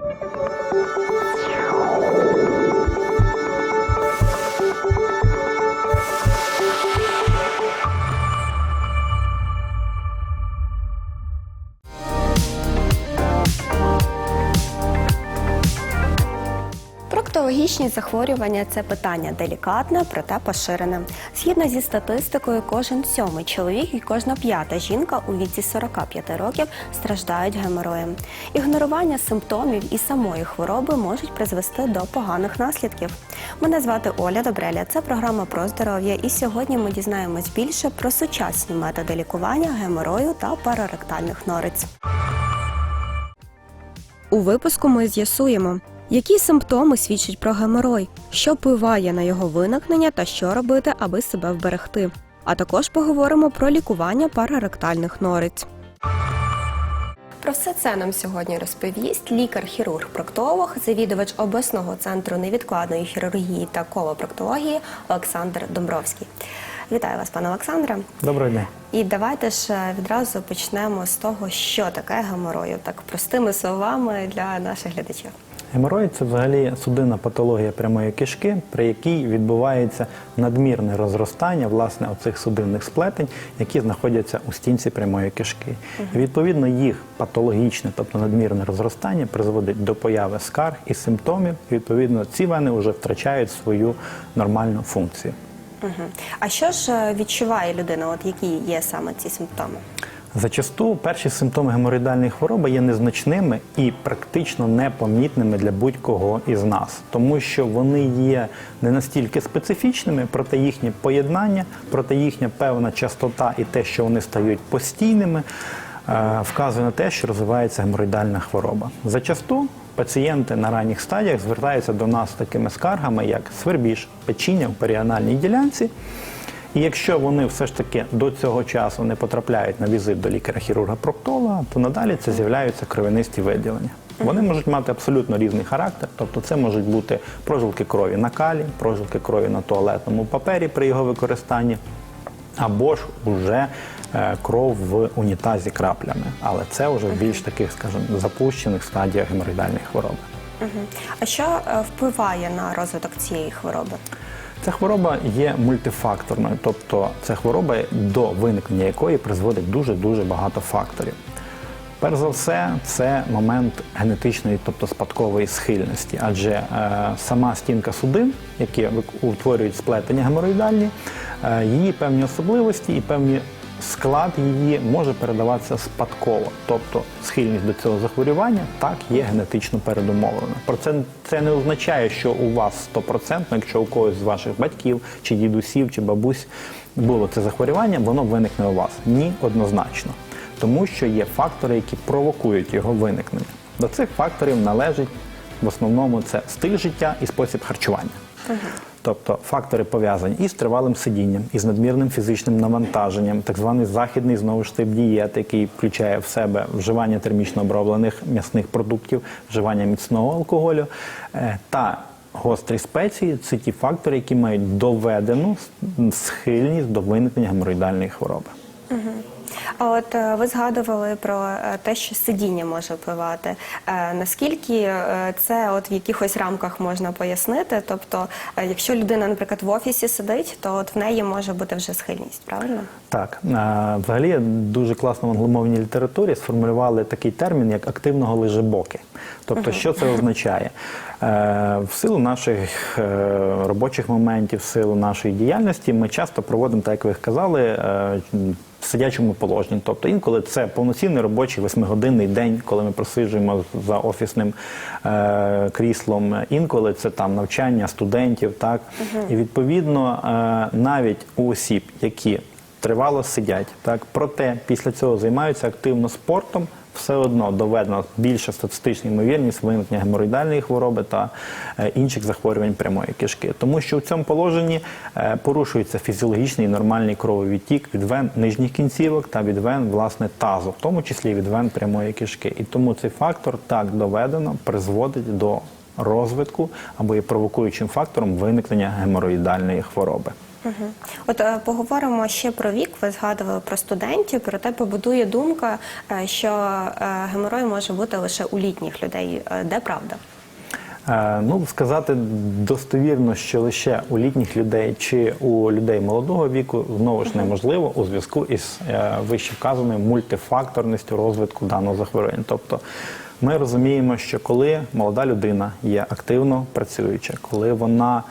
you Проктологічні захворювання це питання делікатне, проте поширене. Згідно зі статистикою, кожен сьомий чоловік і кожна п'ята жінка у віці 45 років страждають геморроєм. Ігнорування симптомів і самої хвороби можуть призвести до поганих наслідків. Мене звати Оля Добреля. Це програма про здоров'я. І сьогодні ми дізнаємось більше про сучасні методи лікування геморою та параректальних нориць. У випуску ми з'ясуємо, які симптоми свідчать про геморой, що впливає на його виникнення та що робити, аби себе вберегти. А також поговоримо про лікування параректальних нориць. Про все це нам сьогодні розповість лікар-хірург-проктолог, завідувач обласного центру невідкладної хірургії та колопроктології Олександр Домбровський. Вітаю вас, пане Олександре. Доброго дня. І давайте ж е, відразу почнемо з того, що таке геморою, так простими словами для наших глядачів. Геморой – це взагалі судинна патологія прямої кишки, при якій відбувається надмірне розростання власне оцих судинних сплетень, які знаходяться у стінці прямої кишки. І відповідно їх патологічне, тобто надмірне розростання, призводить до появи скарг і симптомів. І, відповідно, ці вени вже втрачають свою нормальну функцію. А що ж е, відчуває людина? От які є саме ці симптоми? Зачасту перші симптоми геморроїдальної хвороби є незначними і практично непомітними для будь-кого із нас, тому що вони є не настільки специфічними, проте їхнє поєднання, проте їхня певна частота і те, що вони стають постійними, е, вказує на те, що розвивається геморроїдальна хвороба. Зачасту пацієнти на ранніх стадіях звертаються до нас з такими скаргами, як свербіж, печіння в періанальній ділянці. І якщо вони все ж таки до цього часу не потрапляють на візит до лікаря-хірурга-проктолога, то надалі це з'являються кровянисті виділення. Вони можуть мати абсолютно різний характер, тобто це можуть бути прожилки крові на калі, прожилки крові на туалетному папері при його використанні, або ж уже е, кров в унітазі краплями. Але це вже в більш таких, скажімо, запущених стадіях геморроїдальної хвороби. А що е, впливає на розвиток цієї хвороби? Ця хвороба є мультифакторною, тобто це хвороба, до виникнення якої призводить дуже-дуже багато факторів. Перш за все, це момент генетичної, тобто спадкової схильності, адже е, сама стінка судин, які утворюють сплетення гемороїдальні, е, її певні особливості і певні склад її може передаватися спадково. Тобто схильність до цього захворювання так є генетично передумовлена. Про це, це не означає, що у вас 100%, якщо у когось з ваших батьків, чи дідусів, чи бабусь було це захворювання, воно виникне у вас. Ні, однозначно. Тому що є фактори, які провокують його виникнення. До цих факторів належить в основному це стиль життя і спосіб харчування. Тобто фактори пов'язані із тривалим сидінням, із надмірним фізичним навантаженням, так званий західний знову ж тип дієти, який включає в себе вживання термічно оброблених м'ясних продуктів, вживання міцного алкоголю е, та гострі спеції це ті фактори, які мають доведену схильність до виникнення геморроїдальної хвороби. А от е, ви згадували про е, те, що сидіння може впливати. Е, Наскільки це от в якихось рамках можна пояснити? Тобто, якщо людина, наприклад, в офісі сидить, то от в неї може бути вже схильність, правильно? Так, взагалі дуже класно в англомовній літературі сформулювали такий термін, як активного лежебоки. Тобто, що це означає? В силу наших робочих моментів, в силу нашої діяльності, ми часто проводимо, так як ви казали, в сидячому положенні. Тобто інколи це повноцінний робочий восьмигодинний день, коли ми просиджуємо за офісним е, кріслом. Інколи це там навчання студентів. Так і відповідно е, навіть у осіб, які тривало сидять, так проте після цього займаються активно спортом. Все одно доведено більша статистична ймовірність виникнення геморроїдальної хвороби та е, інших захворювань прямої кишки, тому що в цьому положенні е, порушується фізіологічний і нормальний крововідтік від вен нижніх кінцівок та від вен власне тазу, в тому числі від вен прямої кишки. І тому цей фактор так доведено призводить до розвитку або є провокуючим фактором виникнення геморроїдальної хвороби. Мгм. От е, поговоримо ще про вік. Ви згадували про студентів, проте побудує думка, е, що е, геморой може бути лише у літніх людей. Е, Де правда? Е, Ну, сказати достовірно, що лише у літніх людей чи у людей молодого віку знову ж неможливо у зв'язку із е, вище вказаною мультифакторністю розвитку даного захворювання. Тобто ми розуміємо, що коли молода людина є активно працююча, коли вона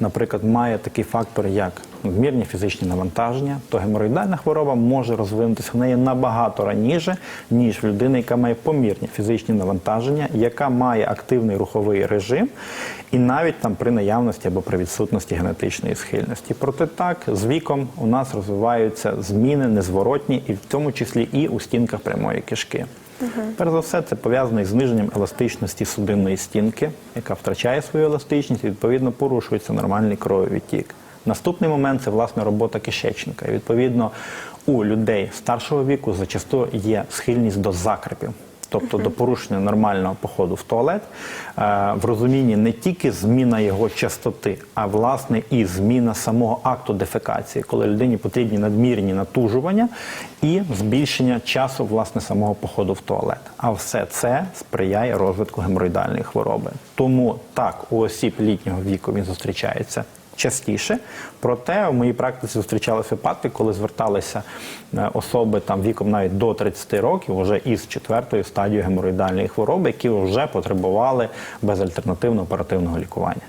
наприклад, має такий фактор, як надмірні фізичні навантаження, то геморроїдальна хвороба може розвинутися в неї набагато раніше, ніж в людини, яка має помірні фізичні навантаження, яка має активний руховий режим, і навіть там при наявності або при відсутності генетичної схильності. Проте так, з віком у нас розвиваються зміни незворотні, і в тому числі і у стінках прямої кишки. Перш за все, це пов'язано із зниженням еластичності судинної стінки, яка втрачає свою еластичність і відповідно порушується нормальний крововідтік. Наступний момент це власне робота кишечника. І відповідно у людей старшого віку зачасту є схильність до закрепів. Тобто до порушення нормального походу в туалет е, в розумінні не тільки зміна його частоти, а власне і зміна самого акту дефекації, коли людині потрібні надмірні натужування і збільшення часу власне самого походу в туалет. А все це сприяє розвитку геморроїдальної хвороби. Тому так у осіб літнього віку він зустрічається частіше. Проте в моїй практиці зустрічалися випадки, коли зверталися е, особи там віком навіть до 30 років, вже із четвертою стадією геморроїдальної хвороби, які вже потребували безальтернативного оперативного лікування.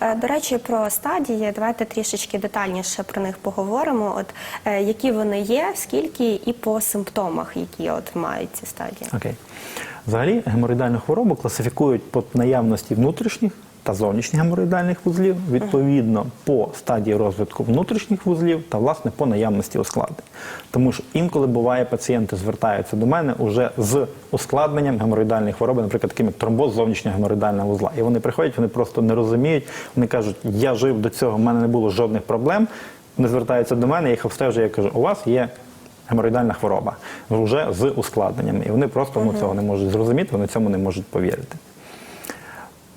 Е, До речі, про стадії. Давайте трішечки детальніше про них поговоримо. От е, які вони є, скільки і по симптомах, які от мають ці стадії. Окей. Взагалі геморроїдальну хворобу класифікують по наявності внутрішніх та зовнішніх геморроїдальних вузлів, відповідно по стадії розвитку внутрішніх вузлів та власне по наявності ускладнень. Тому що інколи буває, пацієнти звертаються до мене уже з ускладненням геморроїдальної хвороби, наприклад, таким як тромбоз зовнішнього геморроїдального вузла. І вони приходять, вони просто не розуміють. Вони кажуть, я жив до цього, в мене не було жодних проблем. Вони звертаються до мене, я їх обстежую, я кажу, у вас є геморроїдальна хвороба вже з ускладненнями. І вони просто ну, цього не можуть зрозуміти, вони цьому не можуть повірити.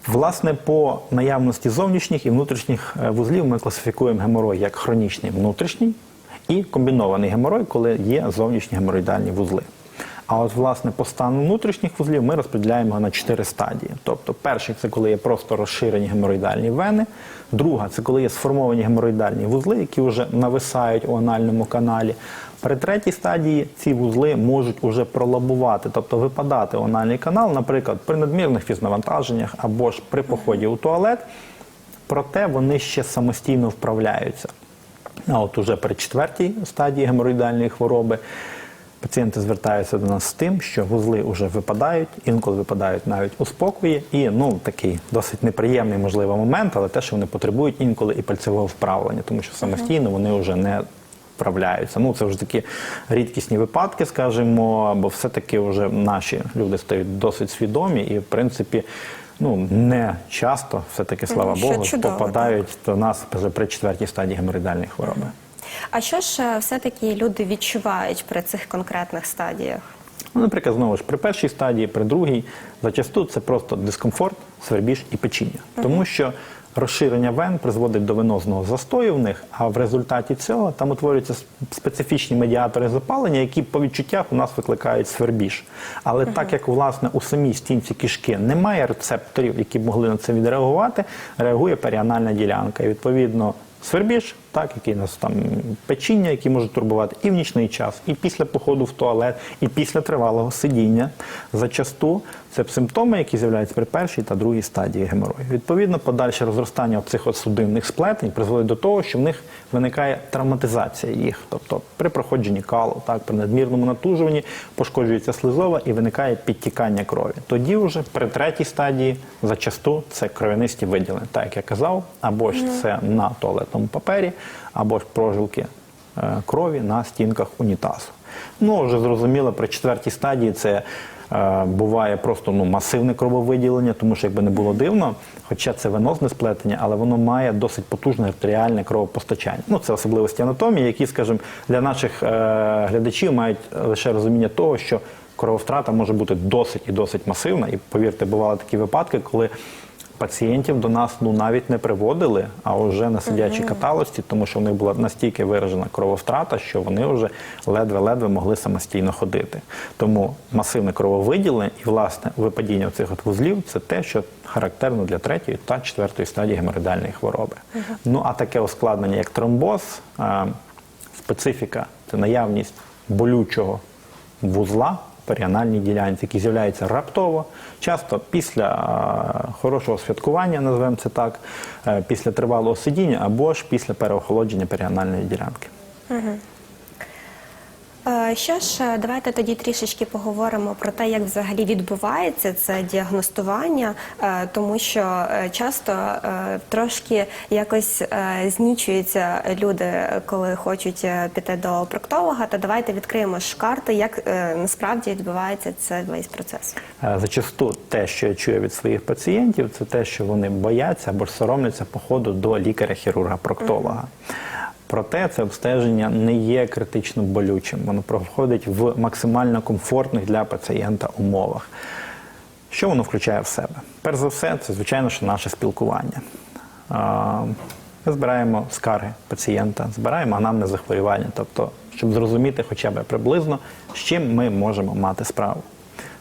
Власне, по наявності зовнішніх і внутрішніх е, вузлів ми класифікуємо геморой як хронічний внутрішній і комбінований геморой, коли є зовнішні геморроїдальні вузли. А от, власне, по стану внутрішніх вузлів ми розподіляємо на чотири стадії. Тобто, перший це коли є просто розширені геморроїдальні вени, друга це коли є сформовані геморроїдальні вузли, які вже нависають у анальному каналі. При третій стадії ці вузли можуть уже пролабувати, тобто випадати у анальний канал, наприклад, при надмірних фізнавантаженнях або ж при поході у туалет, проте вони ще самостійно вправляються. А от уже при четвертій стадії геморроїдальної хвороби пацієнти звертаються до нас з тим, що вузли вже випадають, інколи випадають навіть у спокої, і ну такий досить неприємний, можливо, момент, але те, що вони потребують інколи і пальцевого вправлення, тому що самостійно вони вже не вправляються. Ну це вже такі рідкісні випадки, скажімо, бо все-таки вже наші люди стають досить свідомі і, в принципі. Ну не часто, все таки слава Що Богу, чудово, попадають до нас вже при четвертій стадії геморроїдальної хвороби. А що ж е, все-таки люди відчувають при цих конкретних стадіях? Ну, наприклад, знову ж при першій стадії, при другій, зачасту це просто дискомфорт, свербіж і печіння. Тому що розширення вен призводить до венозного застою в них, а в результаті цього там утворюються специфічні медіатори запалення, які по відчуттях у нас викликають свербіж. Але так як власне у самій стінці кишки немає рецепторів, які б могли на це відреагувати, реагує періанальна ділянка. І відповідно Свербіж, так, який нас там печіння, які можуть турбувати і в нічний час, і після походу в туалет, і після тривалого сидіння. Зачасту це симптоми, які з'являються при першій та другій стадії геморою. Відповідно, подальше розростання цих судинних сплетень призводить до того, що в них виникає травматизація їх. Тобто при проходженні калу, так, при надмірному натужуванні пошкоджується слизова і виникає підтікання крові. Тоді вже при третій стадії зачасту це кров'янисті виділення, так як я казав, або ж це на туалетному папері, або ж прожилки е, крові на стінках унітазу. Ну, вже зрозуміло, при четвертій стадії це е, буває просто ну, масивне крововиділення, тому що якби не було дивно, хоча це венозне сплетення, але воно має досить потужне артеріальне кровопостачання. Ну, це особливості анатомії, які, скажімо, для наших е, глядачів мають лише розуміння того, що крововтрата може бути досить і досить масивна. І повірте, бували такі випадки, коли пацієнтів до нас ну навіть не приводили, а вже на сидячій каталості, тому що в них була настільки виражена крововтрата, що вони вже ледве-ледве могли самостійно ходити. Тому масивне крововиділення і власне випадіння цих от вузлів це те, що характерно для третьої та четвертої стадії геморроїдальної хвороби. Ну а таке ускладнення, як тромбоз, е, специфіка це наявність болючого вузла періанальній ділянці, які з'являються раптово, часто після е, хорошого святкування, називаємо це так, е, після тривалого сидіння або ж після переохолодження періанальної ділянки. Е, Що ж, е, давайте тоді трішечки поговоримо про те, як взагалі відбувається це діагностування, е, тому що е, часто трошки якось знічуються люди, коли хочуть піти до проктолога. То давайте відкриємо ж карти, як насправді відбувається цей весь процес. Зачасту те, що я чую від своїх пацієнтів, це те, що вони бояться або соромляться походу до лікаря-хірурга-проктолога. Проте це обстеження не є критично болючим. Воно проходить в максимально комфортних для пацієнта умовах. Що воно включає в себе? Перш за все, це звичайно що наше спілкування. Ми збираємо скарги пацієнта, збираємо анамне захворювання, тобто, щоб зрозуміти хоча б приблизно, з чим ми можемо мати справу.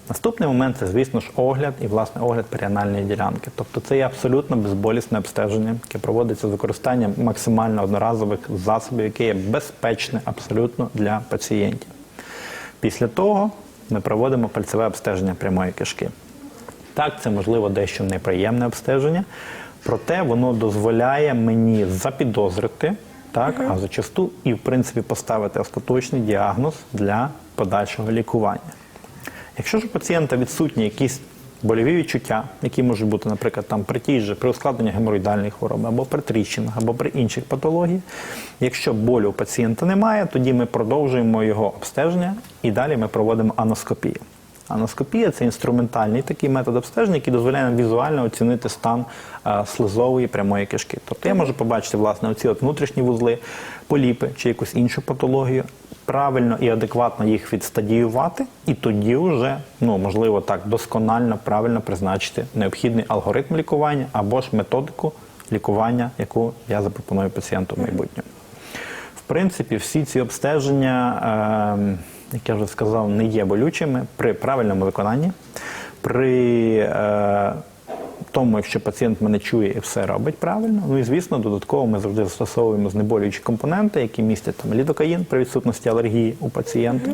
Наступний момент це, звісно ж, огляд і власне огляд періанальної ділянки. Тобто це є абсолютно безболісне обстеження, яке проводиться з використанням максимально одноразових засобів, яке є безпечне абсолютно для пацієнтів. Після того ми проводимо пальцеве обстеження прямої кишки. Так, це можливо дещо неприємне обстеження, проте воно дозволяє мені запідозрити, так, а зачасту і в принципі поставити остаточний діагноз для подальшого лікування. Якщо ж у пацієнта відсутні якісь больові відчуття, які можуть бути, наприклад, там при тій же при ускладненні геморроїдальної хвороби, або при тріщинах, або при інших патологіях, якщо болю у пацієнта немає, тоді ми продовжуємо його обстеження і далі ми проводимо аноскопію. Аноскопія це інструментальний такий метод обстеження, який дозволяє нам візуально оцінити стан е, слизової прямої кишки. Тобто я можу побачити власне оці от внутрішні вузли, поліпи чи якусь іншу патологію, правильно і адекватно їх відстадіювати, і тоді вже ну можливо так досконально правильно призначити необхідний алгоритм лікування або ж методику лікування, яку я запропоную пацієнту в майбутньому. В принципі, всі ці обстеження, е, як я вже сказав, не є болючими при правильному виконанні, при е, тому, якщо пацієнт мене чує і все робить правильно. Ну і звісно, додатково ми завжди застосовуємо знеболюючі компоненти, які містять там лідокаїн при відсутності алергії у пацієнта.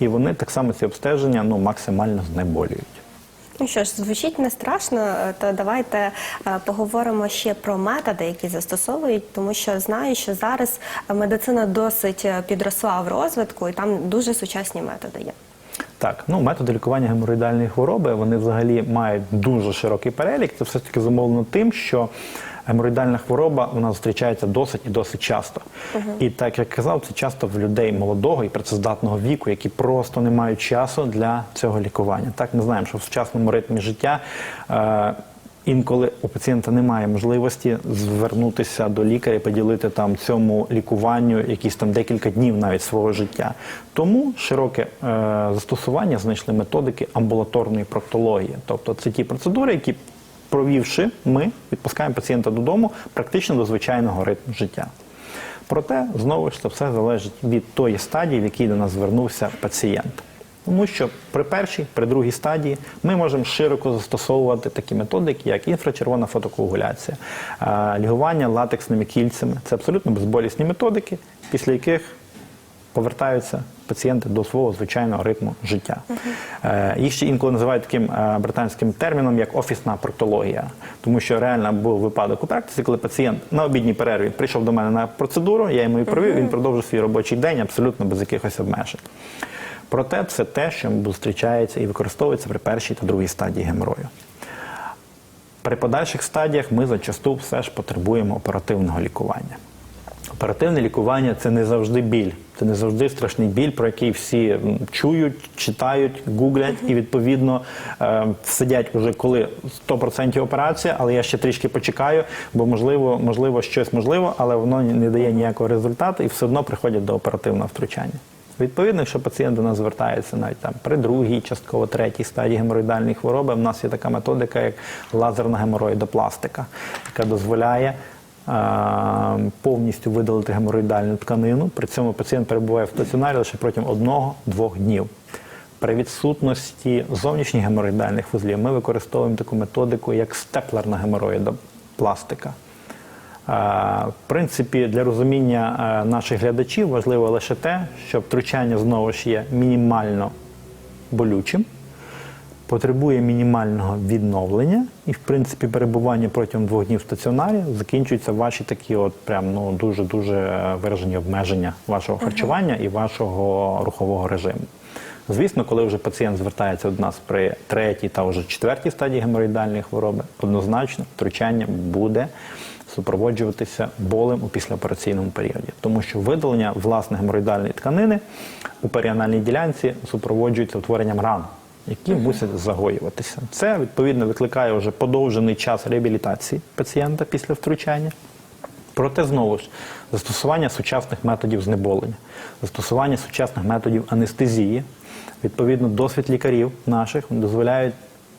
І вони так само ці обстеження ну, максимально знеболюють. Ну що ж, звучить не страшно, то давайте е, поговоримо ще про методи, які застосовують, тому що знаю, що зараз медицина досить е, підросла в розвитку, і там дуже сучасні методи є. Так, ну методи лікування геморроїдальної хвороби вони взагалі мають дуже широкий перелік. Це все ж таки замовлено тим, що геморроїдальна хвороба вона зустрічається досить і досить часто. І так як казав, це часто в людей молодого і працездатного віку, які просто не мають часу для цього лікування. Так ми знаємо, що в сучасному ритмі життя. Е- Інколи у пацієнта немає можливості звернутися до лікаря, і поділити там цьому лікуванню якісь там декілька днів навіть свого життя. Тому широке е, застосування знайшли методики амбулаторної проктології. Тобто це ті процедури, які провівши, ми відпускаємо пацієнта додому практично до звичайного ритму життя. Проте знову ж це все залежить від тої стадії, в якій до нас звернувся пацієнт. Тому що при першій, при другій стадії ми можемо широко застосовувати такі методики, як інфрачервона фотокоагуляція, е, лігування латексними кільцями. Це абсолютно безболісні методики, після яких повертаються пацієнти до свого звичайного ритму життя. Е, Їх ще інколи називають таким е, британським терміном, як офісна проктологія, тому що реально був випадок у практиці, коли пацієнт на обідній перерві прийшов до мене на процедуру, я йому її провів, він продовжив свій робочий день абсолютно без якихось обмежень. Проте це те, що зустрічається і використовується при першій та другій стадії геморою. При подальших стадіях ми зачасту все ж потребуємо оперативного лікування. Оперативне лікування це не завжди біль, це не завжди страшний біль, про який всі чують, читають, гуглять і відповідно е, сидять уже коли 100% операція, але я ще трішки почекаю, бо можливо, можливо, щось можливо, але воно не дає ніякого результату і все одно приходять до оперативного втручання. Відповідно, якщо пацієнт до нас звертається навіть там при другій, частково третій стадії геморроїдальної хвороби, в нас є така методика, як лазерна геморроїдопластика, яка дозволяє е, повністю видалити геморроїдальну тканину. При цьому пацієнт перебуває в стаціонарі лише протягом одного-двох днів. При відсутності зовнішніх геморроїдальних вузлів ми використовуємо таку методику, як степлерна геморроїдопластика. Е, В принципі, для розуміння е, наших глядачів важливо лише те, що втручання знову ж є мінімально болючим, потребує мінімального відновлення, і, в принципі, перебування протягом двох днів в стаціонарі закінчуються ваші такі, от прям ну дуже дуже виражені обмеження вашого харчування і вашого рухового режиму. Звісно, коли вже пацієнт звертається до нас при третій та вже четвертій стадії геморроїдальної хвороби, однозначно втручання буде супроводжуватися болем у післяопераційному періоді, тому що видалення власне геморроїдальної тканини у періанальній ділянці супроводжується утворенням ран, які мусять загоюватися. Це відповідно викликає вже подовжений час реабілітації пацієнта після втручання. Проте знову ж застосування сучасних методів знеболення, застосування сучасних методів анестезії, відповідно, досвід лікарів наших дозволяють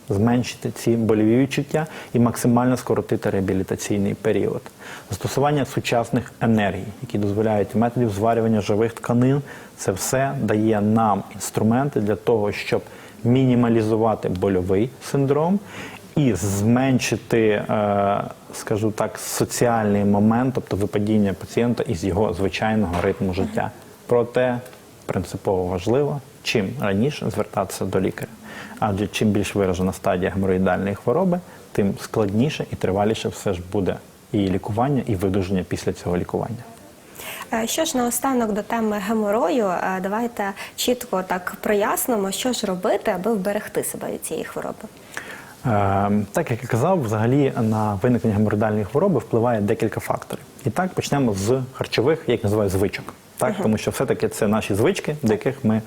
зменшити ці больові відчуття і максимально скоротити реабілітаційний період. Застосування сучасних енергій, які дозволяють методів зварювання живих тканин, це все дає нам інструменти для того, щоб мінімалізувати больовий синдром і зменшити, е, скажу так, соціальний момент, тобто випадіння пацієнта із його звичайного ритму життя. Проте принципово важливо чим раніше звертатися до лікаря. Адже чим більш виражена стадія геморроїдальної хвороби, тим складніше і триваліше все ж буде і лікування, і видуження після цього лікування. Е, Що ж наостанок до теми геморою, е, давайте чітко так прояснимо, що ж робити, аби вберегти себе від цієї хвороби. Е, Так як я казав, взагалі на виникнення геморроїдальної хвороби впливає декілька факторів. І так почнемо з харчових, я їх називаю звичок. Так, тому що все-таки це наші звички, до яких ми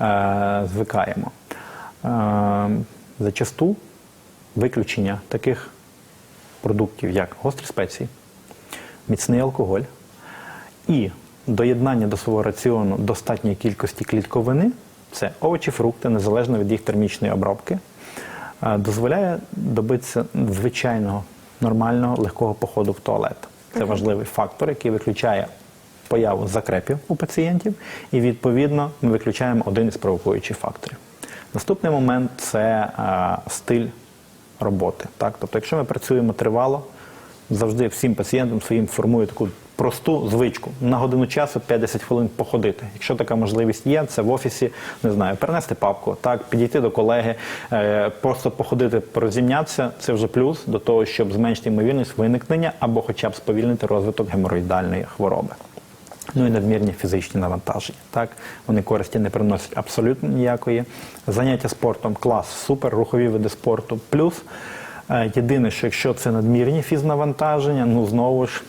е, звикаємо. Зачасту виключення таких продуктів, як гострі спеції, міцний алкоголь і доєднання до свого раціону достатньої кількості клітковини це овочі, фрукти, незалежно від їх термічної обробки, дозволяє добитися звичайного нормального легкого походу в туалет. Це важливий фактор, який виключає появу закрепів у пацієнтів, і відповідно ми виключаємо один із провокуючих факторів. Наступний момент це е, стиль роботи. Так? Тобто, якщо ми працюємо тривало, завжди всім пацієнтам своїм формую таку просту звичку на годину часу 50 хвилин походити. Якщо така можливість є, це в офісі, не знаю, перенести папку, так, підійти до колеги, е, просто походити, порозімнятися, це вже плюс до того, щоб зменшити ймовірність виникнення або хоча б сповільнити розвиток геморроїдальної хвороби. Ну і надмірні фізичні навантаження. Так, вони користі не приносять абсолютно ніякої. Заняття спортом клас, супер, рухові види спорту плюс. Е, Єдине, що якщо це надмірні фізнавантаження, ну знову ж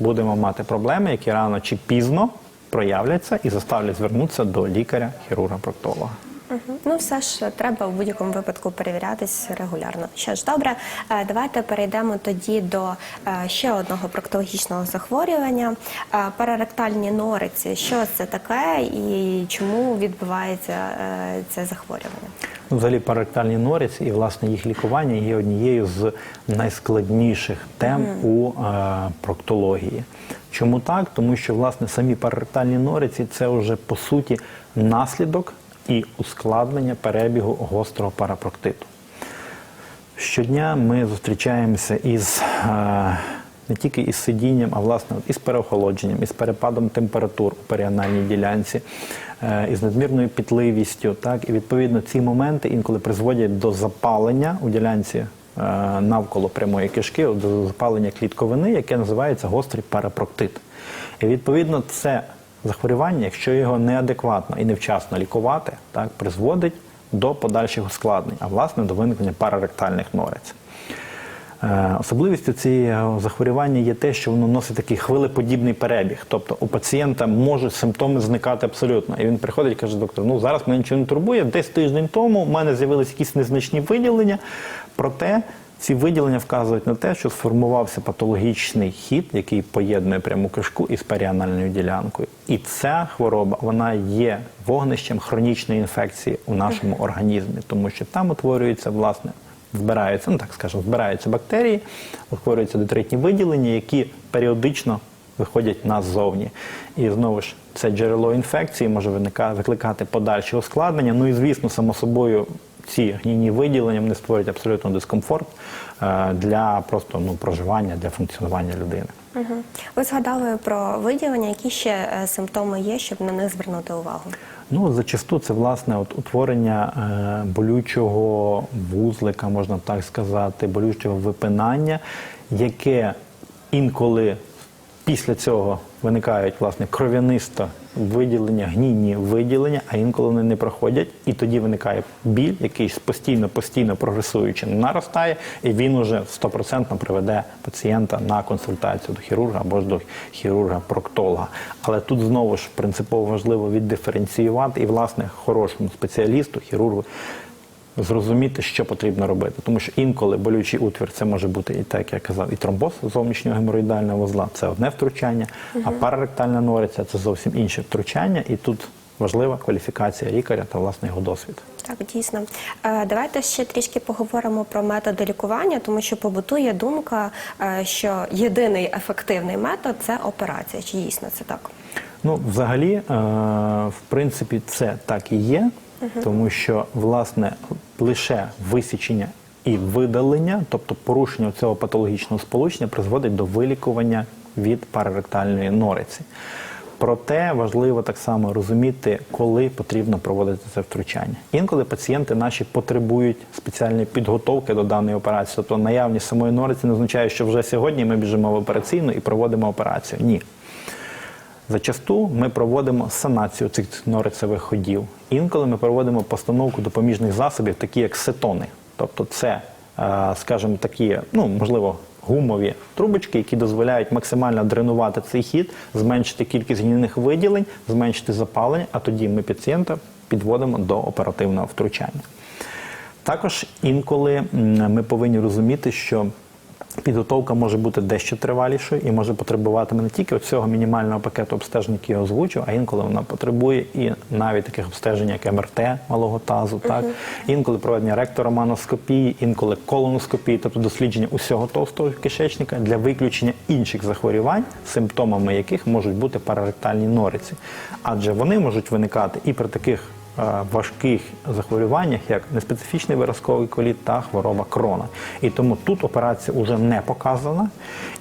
будемо мати проблеми, які рано чи пізно проявляться і заставлять звернутися до лікаря-хірурга-проктолога. Ну, все ж треба в будь-якому випадку перевірятись регулярно. Що ж, добре, е, давайте перейдемо тоді до е, ще одного проктологічного захворювання. Е, Параректальні нориці. Що це таке і чому відбувається е, це захворювання? Ну, Взагалі параректальні нориці і власне їх лікування є однією з найскладніших тем у е, проктології. Чому так? Тому що власне самі параректальні нориці це вже по суті наслідок і ускладнення перебігу гострого парапроктиту. Щодня ми зустрічаємося із е, не тільки із сидінням, а власне із переохолодженням, із перепадом температур у періанальній ділянці, е, із надмірною пітливістю. Так? І відповідно ці моменти інколи призводять до запалення у ділянці е, навколо прямої кишки, до запалення клітковини, яке називається гострий парапроктит. І відповідно це захворювання, якщо його неадекватно і невчасно лікувати, так, призводить до подальших ускладнень, а власне до виникнення параректальних норець. Е, Особливістю цього захворювання є те, що воно носить такий хвилеподібний перебіг. Тобто у пацієнта можуть симптоми зникати абсолютно. І він приходить і каже, доктор, ну зараз мене нічого не турбує, десь тиждень тому в мене з'явилися якісь незначні виділення, проте Ці виділення вказують на те, що сформувався патологічний хід, який поєднує пряму кишку із періанальною ділянкою. І ця хвороба вона є вогнищем хронічної інфекції у нашому організмі, тому що там утворюється власне. Збираються, ну так скажемо, збираються бактерії, утворюються детритні виділення, які періодично виходять назовні. І знову ж це джерело інфекції може виника- викликати подальші ускладнення. Ну і звісно, само собою, ці гнійні виділення вони створюють абсолютно дискомфорт е, для просто ну, проживання, для функціонування людини. Угу. Ви згадали про виділення, які ще е, симптоми є, щоб на них звернути увагу. Ну, зачасту це власне от утворення е, болючого вузлика, можна так сказати, болючого випинання, яке інколи після цього виникають власне кров'янисто виділення, гнійні виділення, а інколи вони не проходять, і тоді виникає біль, який постійно, постійно прогресуючи наростає, і він уже стопроцентно приведе пацієнта на консультацію до хірурга або ж до хірурга-проктолога. Але тут знову ж принципово важливо віддиференціювати і, власне, хорошому спеціалісту, хірургу. Зрозуміти, що потрібно робити, тому що інколи болючий утвір це може бути і так, як я казав, і тромбоз зовнішнього геморроїдального вузла це одне втручання, а параректальна нориця це зовсім інше втручання, і тут важлива кваліфікація лікаря та власне його досвід. Так, дійсно. Е, Давайте ще трішки поговоримо про методи лікування, тому що побутує думка, е, що єдиний ефективний метод це операція. Чи дійсно це так? Ну, взагалі, е, в принципі, це так і є, тому що власне лише висічення і видалення, тобто порушення цього патологічного сполучення, призводить до вилікування від параректальної нориці. Проте важливо так само розуміти, коли потрібно проводити це втручання. Інколи пацієнти наші потребують спеціальної підготовки до даної операції. Тобто наявність самої нориці не означає, що вже сьогодні ми біжимо в операційну і проводимо операцію. Ні. Зачасту ми проводимо санацію цих норицевих ходів. Інколи ми проводимо постановку допоміжних засобів, такі як сетони. Тобто це, е, скажімо, такі, ну можливо, гумові трубочки, які дозволяють максимально дренувати цей хід, зменшити кількість гнійних виділень, зменшити запалення, а тоді ми пацієнта підводимо до оперативного втручання. Також інколи ми повинні розуміти, що підготовка може бути дещо тривалішою і може потребувати не тільки цього мінімального пакету обстежень, який я озвучив, а інколи вона потребує і навіть таких обстежень, як МРТ малого тазу, так? Інколи проведення ректороманоскопії, інколи колоноскопії, тобто дослідження усього товстого кишечника для виключення інших захворювань, симптомами яких можуть бути параректальні нориці, адже вони можуть виникати і при таких важких захворюваннях, як неспецифічний виразковий коліт та хвороба крона. І тому тут операція вже не показана,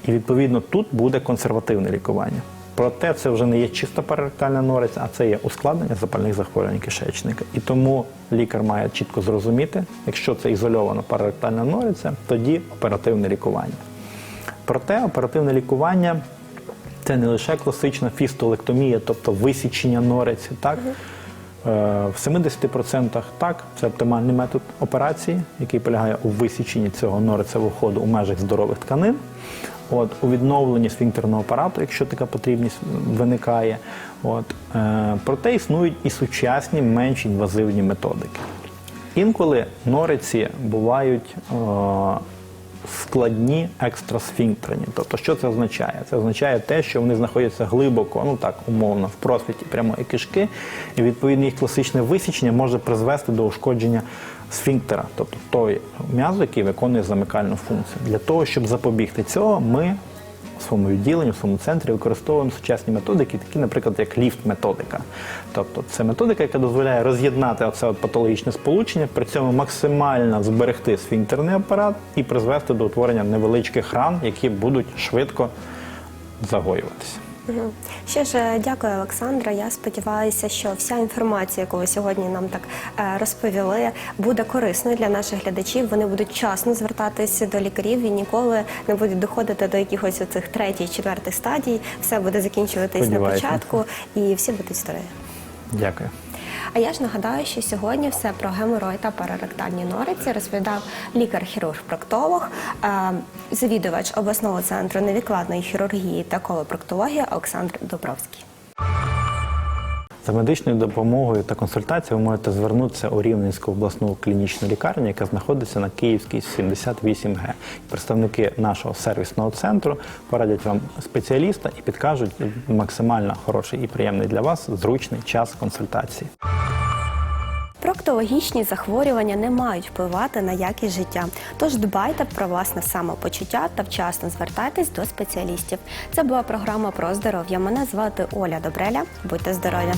і відповідно тут буде консервативне лікування. Проте це вже не є чисто параректальна нориця, а це є ускладнення запальних захворювань кишечника. І тому лікар має чітко зрозуміти, якщо це ізольована параректальна нориця, тоді оперативне лікування. Проте оперативне лікування це не лише класична фістолектомія, тобто висічення нориці. Так? Е, В 70% так, це оптимальний метод операції, який полягає у висіченні цього норицевого ходу у межах здорових тканин. От, у відновленні сфінктерного апарату, якщо така потрібність виникає. От, е, проте існують і сучасні менш інвазивні методики. Інколи нориці бувають е, складні екстрасфінктерні. Тобто, що це означає? Це означає те, що вони знаходяться глибоко, ну так умовно, в просвіті прямої кишки, і відповідно їх класичне висічення може призвести до ушкодження сфінктера, тобто той м'язу, який виконує замикальну функцію. Для того, щоб запобігти цього, ми у своєму відділенні, в своєму центрі використовуємо сучасні методики, такі, наприклад, як ліфт-методика. Тобто це методика, яка дозволяє роз'єднати от патологічне сполучення, при цьому максимально зберегти сфінктерний апарат і призвести до утворення невеличких ран, які будуть швидко загоюватися. Ще ж е, дякую, Олександра. Я сподіваюся, що вся інформація, яку ви сьогодні нам так е, розповіли, буде корисною для наших глядачів. Вони будуть часно звертатися до лікарів і ніколи не будуть доходити до якихось оцих третій, четвертих стадій. Все буде закінчуватись на початку, і всі будуть здорові. Дякую. А я ж нагадаю, що сьогодні все про геморой та параректальні нориці розповідав лікар-хірург-проктолог, е, завідувач обласного центру невідкладної хірургії та колопроктології Олександр Добровський. За медичною допомогою та консультацією ви можете звернутися у Рівненську обласну клінічну лікарню, яка знаходиться на Київській 78Г. Представники нашого сервісного центру порадять вам спеціаліста і підкажуть максимально хороший і приємний для вас зручний час консультації. Проктологічні захворювання не мають впливати на якість життя. Тож дбайте про власне самопочуття та вчасно звертайтесь до спеціалістів. Це була програма про здоров'я. Мене звати Оля Добреля. Будьте здорові!